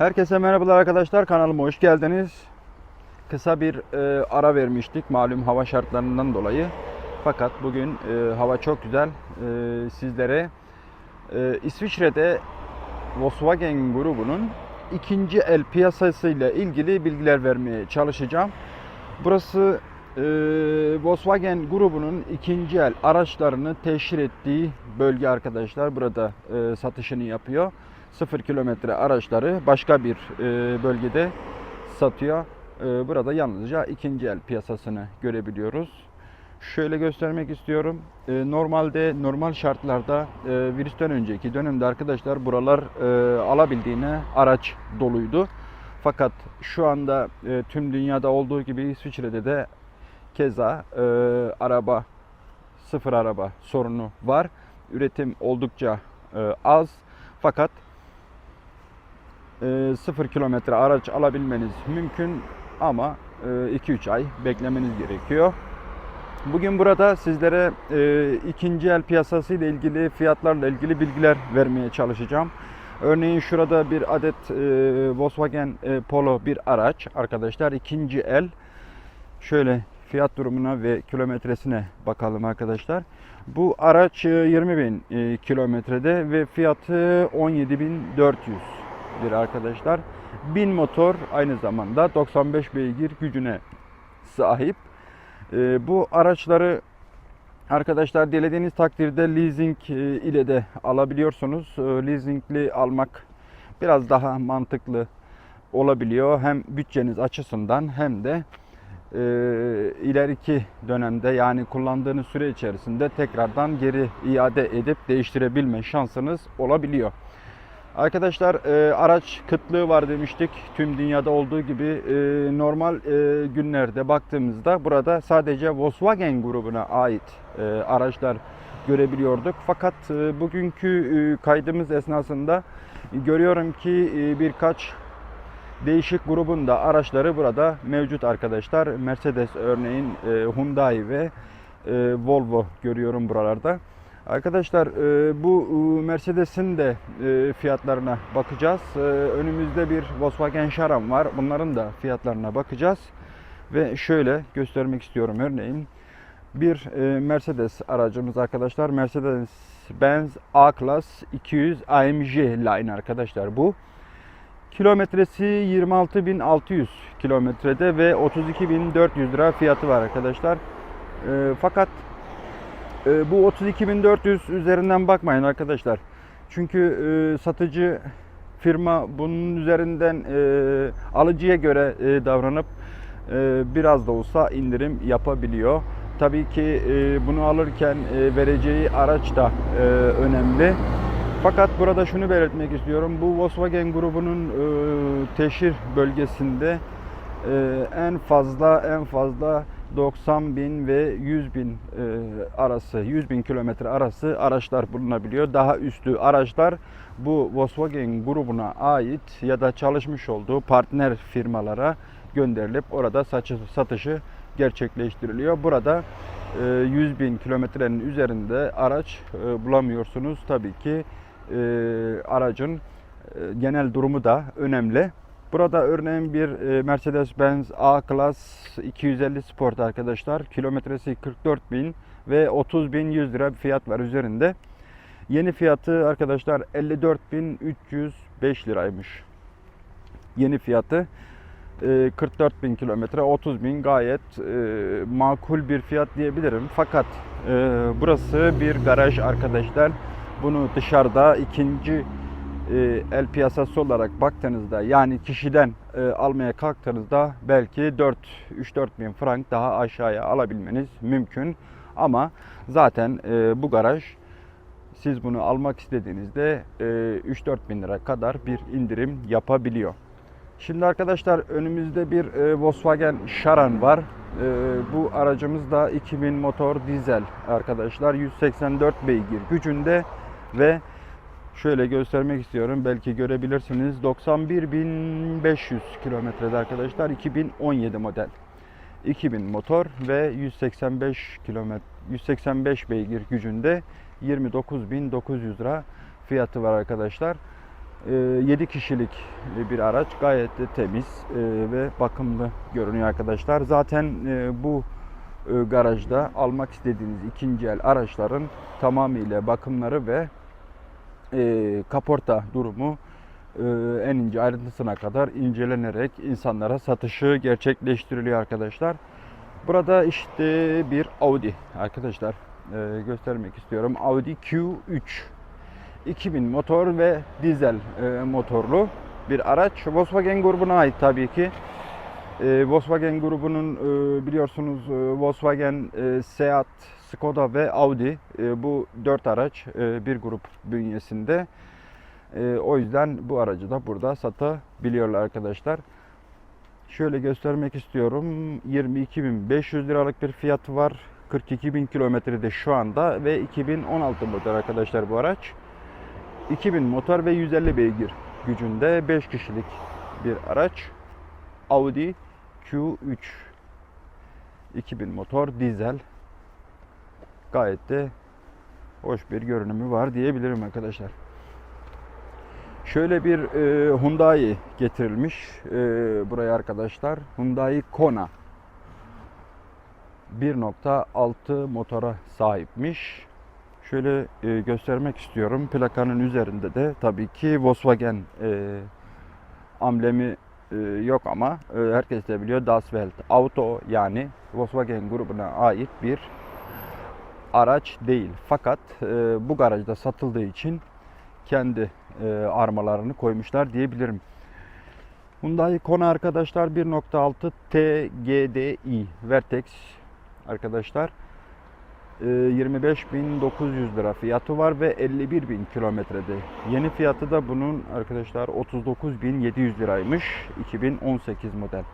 Herkese merhabalar arkadaşlar. Kanalıma hoş geldiniz. Kısa bir e, ara vermiştik malum hava şartlarından dolayı. Fakat bugün e, hava çok güzel. E, sizlere e, İsviçre'de Volkswagen grubunun ikinci el piyasasıyla ilgili bilgiler vermeye çalışacağım. Burası e, Volkswagen grubunun ikinci el araçlarını teşhir ettiği bölge arkadaşlar. Burada e, satışını yapıyor. 0 kilometre araçları başka bir e, bölgede satıyor. E, burada yalnızca ikinci el piyasasını görebiliyoruz. Şöyle göstermek istiyorum. E, normalde normal şartlarda e, virüsten önceki dönemde arkadaşlar buralar alabildiğine araç doluydu. Fakat şu anda tüm dünyada olduğu gibi İsviçre'de de keza araba sıfır araba sorunu var. Üretim oldukça az. Fakat e, sıfır kilometre araç alabilmeniz mümkün ama 2-3 ay beklemeniz gerekiyor. Bugün burada sizlere e, ikinci el piyasası ile ilgili fiyatlarla ilgili bilgiler vermeye çalışacağım. Örneğin şurada bir adet e, Volkswagen e, Polo bir araç arkadaşlar ikinci el. Şöyle fiyat durumuna ve kilometresine bakalım arkadaşlar. Bu araç e, 20 bin e, kilometrede ve fiyatı 17.400 bir arkadaşlar. 1000 motor aynı zamanda 95 beygir gücüne sahip. E, bu araçları arkadaşlar dilediğiniz takdirde leasing e, ile de alabiliyorsunuz. E, Leasingli almak biraz daha mantıklı olabiliyor. Hem bütçeniz açısından hem de e, ileriki dönemde yani kullandığınız süre içerisinde tekrardan geri iade edip değiştirebilme şansınız olabiliyor. Arkadaşlar e, araç kıtlığı var demiştik. Tüm dünyada olduğu gibi e, normal e, günlerde baktığımızda burada sadece Volkswagen grubuna ait e, araçlar görebiliyorduk. Fakat e, bugünkü e, kaydımız esnasında görüyorum ki e, birkaç değişik grubun da araçları burada mevcut arkadaşlar. Mercedes örneğin e, Hyundai ve e, Volvo görüyorum buralarda. Arkadaşlar e, bu e, Mercedes'in de e, fiyatlarına bakacağız. Önümüzde bir Volkswagen Charan var. Bunların da fiyatlarına bakacağız. Ve şöyle göstermek istiyorum örneğin. Bir Mercedes aracımız arkadaşlar. Mercedes-Benz A-Class 200 AMG line arkadaşlar bu. Kilometresi 26.600 kilometrede ve 32.400 lira fiyatı var arkadaşlar. Fakat e, bu 32.400 üzerinden bakmayın arkadaşlar. Çünkü e, satıcı firma bunun üzerinden e, alıcıya göre e, davranıp e, biraz da olsa indirim yapabiliyor. Tabii ki e, bunu alırken e, vereceği araç da e, önemli. Fakat burada şunu belirtmek istiyorum. Bu Volkswagen grubunun e, teşhir bölgesinde e, en fazla en fazla 90 bin ve 100 bin e, arası 100 bin kilometre arası araçlar bulunabiliyor. Daha üstü araçlar bu Volkswagen grubuna ait ya da çalışmış olduğu partner firmalara gönderilip orada saçı, satışı gerçekleştiriliyor. Burada e, 100 bin kilometrenin üzerinde araç e, bulamıyorsunuz. Tabii ki e, aracın e, genel durumu da önemli. Burada örneğin bir e, Mercedes-Benz A-Class 250 Sport arkadaşlar. Kilometresi 44 bin ve 30 bin 100 lira fiyat var üzerinde. Yeni fiyatı arkadaşlar 54.305 liraymış. Yeni fiyatı e, 44 bin kilometre 30 bin gayet e, makul bir fiyat diyebilirim. Fakat e, burası bir garaj arkadaşlar. Bunu dışarıda ikinci e, el piyasası olarak baktığınızda yani kişiden e, almaya kalktığınızda belki 4 3-4 bin frank daha aşağıya alabilmeniz mümkün. Ama zaten e, bu garaj siz bunu almak istediğinizde e, 3-4 bin lira kadar bir indirim yapabiliyor. Şimdi arkadaşlar önümüzde bir e, Volkswagen Charan var. E, bu aracımız da 2000 motor dizel arkadaşlar. 184 beygir gücünde ve şöyle göstermek istiyorum. Belki görebilirsiniz. 91.500 kilometrede arkadaşlar. 2017 model. 2000 motor ve 185 kilometre 185 beygir gücünde 29.900 lira fiyatı var arkadaşlar. 7 kişilik bir araç gayet de temiz e, ve bakımlı görünüyor arkadaşlar. Zaten e, bu e, garajda almak istediğiniz ikinci el araçların tamamıyla bakımları ve e, kaporta durumu e, en ince ayrıntısına kadar incelenerek insanlara satışı gerçekleştiriliyor arkadaşlar. Burada işte bir Audi arkadaşlar e, göstermek istiyorum. Audi Q3 2000 motor ve dizel e, motorlu bir araç. Volkswagen grubuna ait tabii ki. E, Volkswagen grubunun e, biliyorsunuz e, Volkswagen, e, Seat, Skoda ve Audi e, bu dört araç e, bir grup bünyesinde. E, o yüzden bu aracı da burada satabiliyorlar arkadaşlar. Şöyle göstermek istiyorum. 22.500 liralık bir fiyatı var. 42.000 kilometrede şu anda ve 2016 model arkadaşlar bu araç. 2000 motor ve 150 beygir gücünde 5 kişilik bir araç. Audi Q3 2000 motor dizel gayet de hoş bir görünümü var diyebilirim arkadaşlar. Şöyle bir e, Hyundai getirilmiş e, buraya arkadaşlar. Hyundai Kona 1.6 motora sahipmiş. Şöyle e, göstermek istiyorum. Plakanın üzerinde de tabii ki Volkswagen e, amblemi e, yok ama e, herkes de biliyor Das Welt Auto yani Volkswagen grubuna ait bir araç değil. Fakat e, bu garajda satıldığı için kendi armalarını koymuşlar diyebilirim. Hyundai Kona arkadaşlar 1.6 TGDI Vertex arkadaşlar. E, 25.900 lira fiyatı var ve 51.000 kilometrede. Yeni fiyatı da bunun arkadaşlar 39.700 liraymış. 2018 model.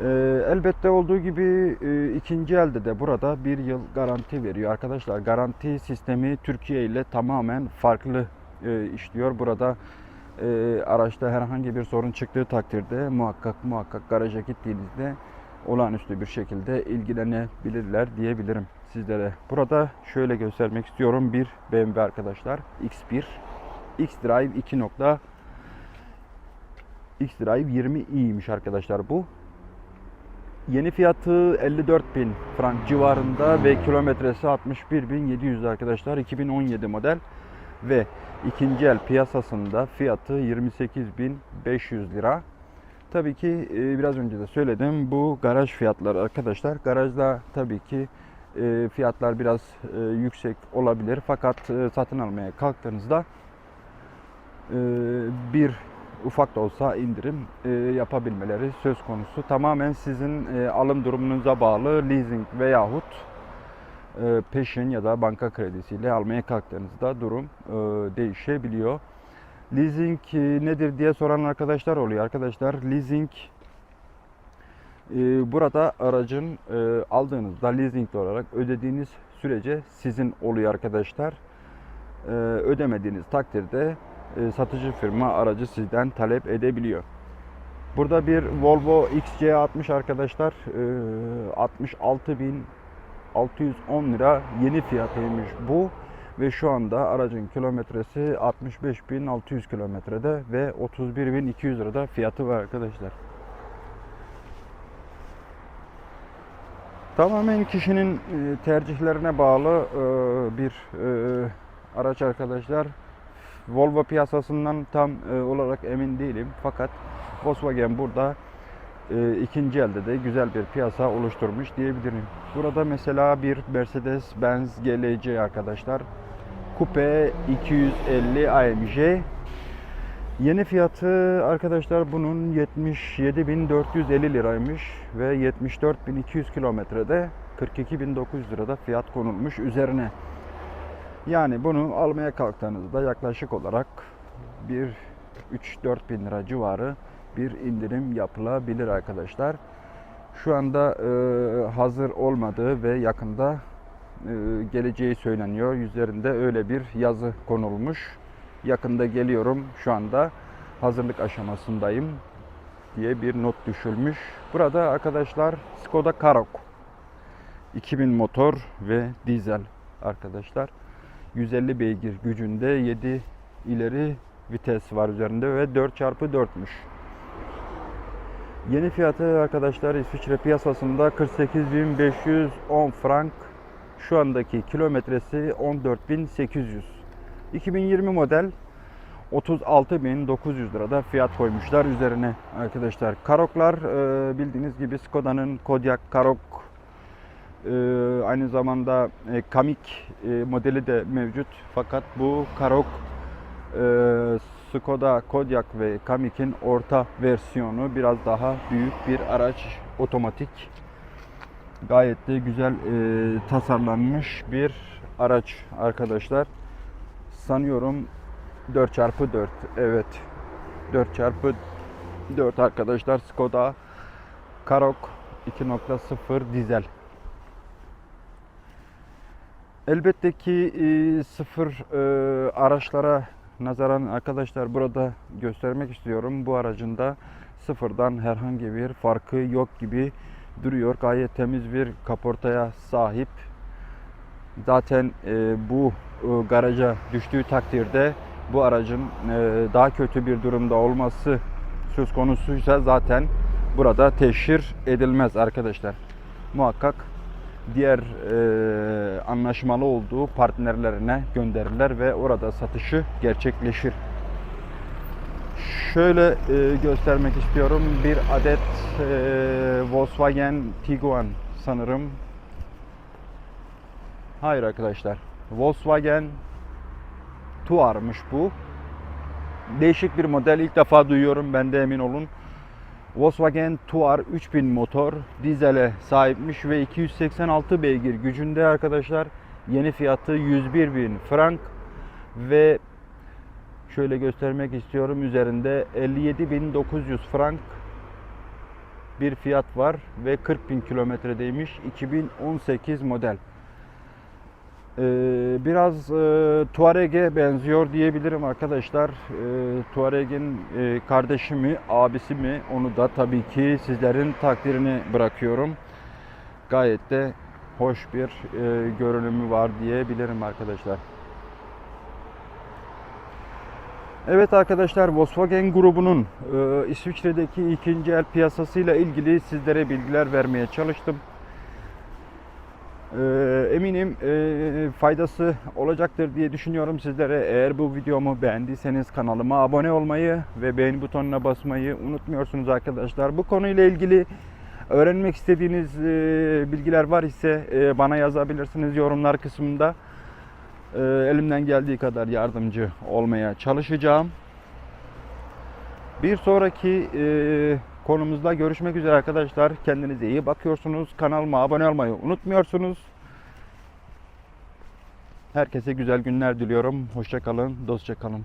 E, elbette olduğu gibi e, ikinci elde de burada bir yıl garanti veriyor. Arkadaşlar garanti sistemi Türkiye ile tamamen farklı e, işliyor. Burada e, araçta herhangi bir sorun çıktığı takdirde muhakkak muhakkak garaja gittiğinizde olağanüstü bir şekilde ilgilenebilirler diyebilirim sizlere. Burada şöyle göstermek istiyorum bir BMW arkadaşlar X1 X-Drive 2. nokta X-Drive 20i'ymiş arkadaşlar bu. Yeni fiyatı 54.000 frank civarında ve kilometresi 61.700 arkadaşlar 2017 model ve ikinci el piyasasında fiyatı 28.500 lira. Tabii ki e, biraz önce de söyledim bu garaj fiyatları arkadaşlar. Garajda tabii ki e, fiyatlar biraz e, yüksek olabilir fakat e, satın almaya kalktığınızda bir ufak da olsa indirim yapabilmeleri söz konusu. Tamamen sizin alım durumunuza bağlı leasing veyahut e, peşin ya da banka kredisiyle almaya kalktığınızda durum değişebiliyor. Leasing e, nedir diye soran arkadaşlar oluyor. Arkadaşlar leasing e, burada aracın e, aldığınızda leasing olarak ödediğiniz sürece sizin oluyor arkadaşlar. Ödemediğiniz takdirde satıcı firma aracı sizden talep edebiliyor. Burada bir Volvo XC60 arkadaşlar e, 66.610 lira yeni fiyatıymış bu ve şu anda aracın kilometresi 65.600 kilometrede ve 31.200 lirada fiyatı var arkadaşlar. Tamamen kişinin e, tercihlerine bağlı e, bir e, araç arkadaşlar. Volvo piyasasından tam olarak emin değilim. Fakat Volkswagen burada ikinci elde de güzel bir piyasa oluşturmuş diyebilirim. Burada mesela bir Mercedes-Benz GLC arkadaşlar. Coupe 250 AMG. Yeni fiyatı arkadaşlar bunun 77.450 liraymış ve 74.200 kilometrede 42.900 lirada fiyat konulmuş üzerine. Yani bunu almaya kalktığınızda yaklaşık olarak bir 3-4 bin lira civarı bir indirim yapılabilir arkadaşlar. Şu anda hazır olmadığı ve yakında geleceği söyleniyor. Üzerinde öyle bir yazı konulmuş. Yakında geliyorum şu anda hazırlık aşamasındayım diye bir not düşülmüş. Burada arkadaşlar Skoda Karoq 2000 motor ve dizel arkadaşlar. 150 beygir gücünde 7 ileri vites var üzerinde ve 4x4'müş. Yeni fiyatı arkadaşlar İsviçre piyasasında 48.510 frank. Şu andaki kilometresi 14.800. 2020 model 36.900 lirada fiyat koymuşlar üzerine arkadaşlar. Karoklar e, bildiğiniz gibi Skoda'nın Kodiaq Karok e, aynı zamanda e, Kamik modeli de mevcut. Fakat bu Karok Skoda Kodiaq ve Kamik'in orta versiyonu biraz daha büyük bir araç otomatik. Gayet de güzel e, tasarlanmış bir araç arkadaşlar. Sanıyorum 4x4 evet 4x4 arkadaşlar Skoda Karok 2.0 dizel. Elbette ki e, sıfır e, araçlara nazaran arkadaşlar burada göstermek istiyorum. Bu aracın da sıfırdan herhangi bir farkı yok gibi duruyor. Gayet temiz bir kaportaya sahip. Zaten e, bu e, garaja düştüğü takdirde bu aracın e, daha kötü bir durumda olması söz konusuysa zaten burada teşhir edilmez arkadaşlar. Muhakkak diğer e, anlaşmalı olduğu partnerlerine gönderirler ve orada satışı gerçekleşir. Şöyle e, göstermek istiyorum. Bir adet e, Volkswagen Tiguan sanırım. Hayır arkadaşlar. Volkswagen Touar'mış bu. Değişik bir model. İlk defa duyuyorum. Ben de emin olun. Volkswagen Touar 3000 motor dizele sahipmiş ve 286 beygir gücünde arkadaşlar. Yeni fiyatı 101 bin frank ve şöyle göstermek istiyorum üzerinde 57.900 frank bir fiyat var ve 40 bin kilometredeymiş 2018 model. Ee, biraz e, Touareg'e benziyor diyebilirim arkadaşlar. E, Touareg'in e, kardeşi mi, abisi mi onu da tabii ki sizlerin takdirini bırakıyorum. Gayet de hoş bir e, görünümü var diyebilirim arkadaşlar. Evet arkadaşlar Volkswagen grubunun e, İsviçre'deki ikinci el piyasasıyla ilgili sizlere bilgiler vermeye çalıştım. Ee, eminim e, faydası olacaktır diye düşünüyorum sizlere. Eğer bu videomu beğendiyseniz kanalıma abone olmayı ve beğeni butonuna basmayı unutmuyorsunuz arkadaşlar. Bu konuyla ilgili öğrenmek istediğiniz e, bilgiler var ise e, bana yazabilirsiniz yorumlar kısmında. E, elimden geldiği kadar yardımcı olmaya çalışacağım. Bir sonraki e, konumuzda görüşmek üzere arkadaşlar. Kendinize iyi bakıyorsunuz. Kanalıma abone olmayı unutmuyorsunuz. Herkese güzel günler diliyorum. Hoşça kalın, dostça kalın.